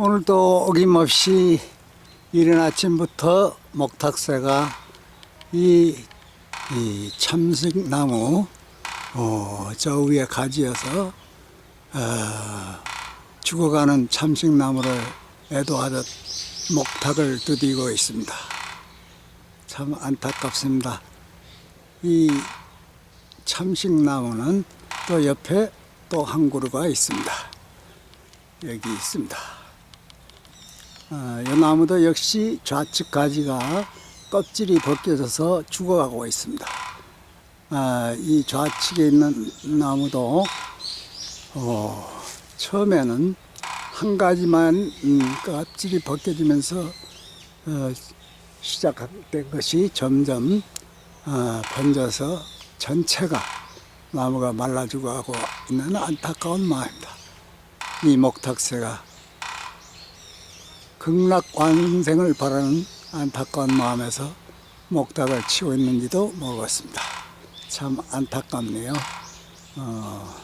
오늘도 어김없이 이른 아침부터 목탁새가 이, 이 참식나무 어, 저 위에 가지어서 어, 죽어가는 참식나무를 애도하듯 목탁을 두드리고 있습니다. 참 안타깝습니다. 이 참식나무는 또 옆에 또 한 그루가 있습니다. 여기 있습니다. 아, 이 나무도 역시 좌측 가지가 껍질이 벗겨져서 죽어가고 있습니다. 아, 이 좌측에 있는 나무도 어, 처음에는 한 가지만 음, 껍질이 벗겨지면서 어, 시작된 것이 점점 어, 번져서 전체가 나무가 말라 죽어가고 있는 안타까운 마음입니다. 이 목탁새가 극락완생을 바라는 안타까운 마음에서 목탁을 치고 있는지도 모르겠습니다. 참 안타깝네요. 어,